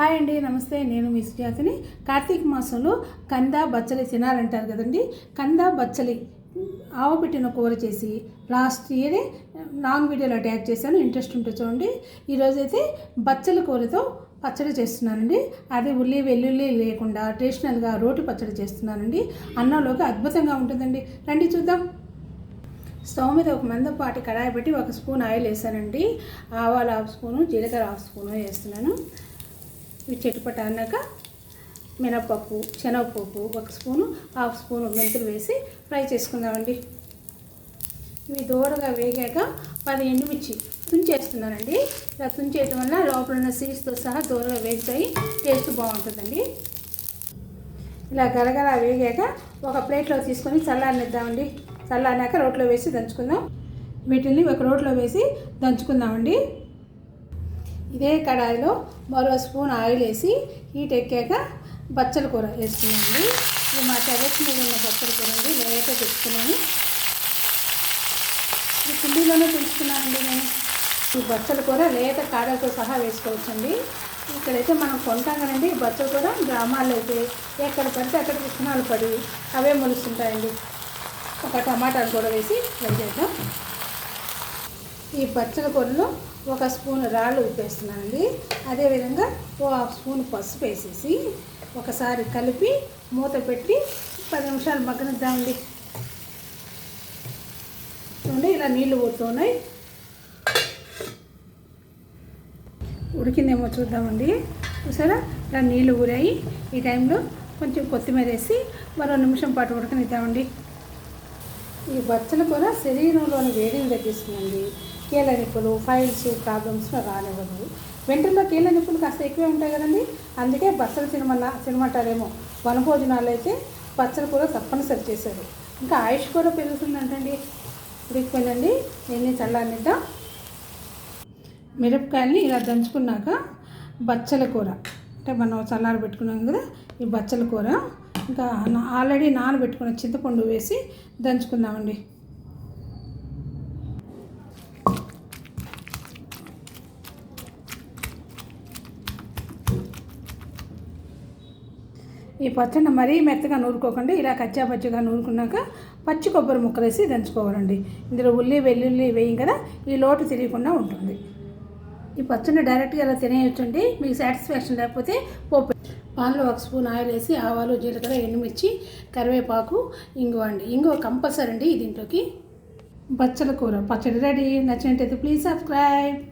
Hi అండి నమస్తే. నేను మీ సుజాతని. కార్తీక మాసంలో కంద బచ్చలి తినాలంటారు కదండి. కంద బచ్చలి ఆవు పెట్టిన కూర చేసి లాస్ట్ ఇయరే లాంగ్ వీడియోలో అటాచ్ చేశాను. ఇంట్రెస్ట్ ఉంటే చూడండి. ఈరోజైతే బచ్చలి కూరతో పచ్చడి చేస్తున్నానండి. అది ఉల్లి వెల్లుల్లి లేకుండా ట్రెడిషనల్గా రోటి పచ్చడి చేస్తున్నానండి. అన్నంలోకి అద్భుతంగా ఉంటుందండి. రండి చూద్దాం. స్టవ్ మీద ఒక మందపాటి కడాయి పెట్టి ఒక స్పూన్ ఆయిల్ వేసానండి. ఆవాలు హాఫ్ స్పూను జీలకర్ర హాఫ్ స్పూను వేస్తున్నాను. ఇవి చెట్టుపట అన్నాక మినపప్పు శనగపప్పు ఒక స్పూను హాఫ్ స్పూను మెంతులు వేసి ఫ్రై చేసుకుందామండి. ఇవి దూరగా వేగాక పది ఎండుమిర్చి తుంచేస్తున్నానండి. ఇలా తుంచేయటం వల్ల లోపల ఉన్న సీడ్స్తో సహా దూరగా వేగుతాయి టేస్ట్ బాగుంటుందండి. ఇలా గరగరా వేగాక ఒక ప్లేట్లో తీసుకొని చల్లారనిద్దామండి. చల్లారినాక రోట్లో వేసి దంచుకుందాం. వీటిని ఒక రోట్లో వేసి దంచుకుందామండి. ఇదే కడాయిలో మరో స్పూన్ ఆయిల్ వేసి హీట్ ఎక్కాక బచ్చల కూర వేసుకున్నామండి ఇది మా టెరెస్ మీద ఉన్న బచ్చల కూర అండి లేక తెచ్చుకున్నాను. ఈ కుండీలోనే పెంచుకున్నానండి నేను. ఈ బచ్చల కూర లేత కాడలతో సహా వేసుకోవచ్చండి. ఇక్కడైతే మనం కొంటాం కదండి బచ్చల కూర గ్రామాల్లో అయితే ఎక్కడ పడితే అక్కడ విత్తనాలు పడి అవే మొలుస్తుంటాయండి. ఒక టమాటాలు కూడా వేసి ఫ్రై చేద్దాం ఈ బచ్చల కూరలో ఒక స్పూన్ రాళ్ళు ఉప్పేస్తున్నానండి. అదేవిధంగా ఓ హాఫ్ స్పూన్ పసుపు వేసేసి ఒకసారి కలిపి మూత పెట్టి పది నిమిషాలు మగ్గనిద్దామండి. చూడండి ఇలా నీళ్ళు పోతున్నాయి ఉడికిందేమో చూద్దామండి. చూసారా? ఇలా నీళ్ళు ఊరాయి. ఈ టైంలో కొంచెం కొత్తిమీర వేసి మరో నిమిషం పాటు ఉడకనిద్దామండి. ఈ బచ్చల కూర శరీరంలోని వేడిని తగ్గిస్తుందండి. కీళ్ళ నొప్పులు ఫైల్స్ ప్రాబ్లమ్స్ రానివ్వదు. వెంటనే కీళ్ళ నొప్పులు కాస్త ఎక్కువే ఉంటాయి కదండి. అందుకే బచ్చలు సినిమా సినిమాటారేమో వనభోజనాలు అయితే బచ్చల కూర తప్పనిసరి చేశారు ఇంకా ఆయుష్ కూడా పెరుగుతుందంటండి. ఉడికిపోయిందండి. నేను చల్లారిద్దాం మిరపకాయల్ని ఇలా దంచుకున్నాక బచ్చల కూర. అంటే మనం చల్లారి పెట్టుకున్నాం కదా ఈ బచ్చల కూర. ఇంకా నా- ఆల్రెడీ నానబెట్టుకున్న చింతపండు వేసి దంచుకుందామండి. ఈ పచ్చడి మరీ మెత్తగా నూరుకోకండి. ఇలా కచ్చా పచ్చిగా నూరుకున్నాక పచ్చి కొబ్బరి ముక్కలు వేసి దంచుకోవాలండి. ఇందులో ఉల్లి వెల్లుల్లి వేయం కదా? ఈ లోటు తెలియకుండా ఉంటుంది. ఈ పచ్చడిని డైరెక్ట్గా ఇలా తినేయొచ్చండి. మీకు సాటిస్ఫాక్షన్ లేకపోతే పోపు. పాన్లో ఒక స్పూన్ ఆయిల్ వేసి ఆవాలు జీలకర్ర ఎండుమిర్చి కరివేపాకు ఇంగువ అండి. ఇంగువ కంపల్సరీ అండి దీంట్లోకి. బచ్చల కూర. పచ్చడి రెడీ. నచ్చినట్టయితే ప్లీజ్ సబ్స్క్రైబ్.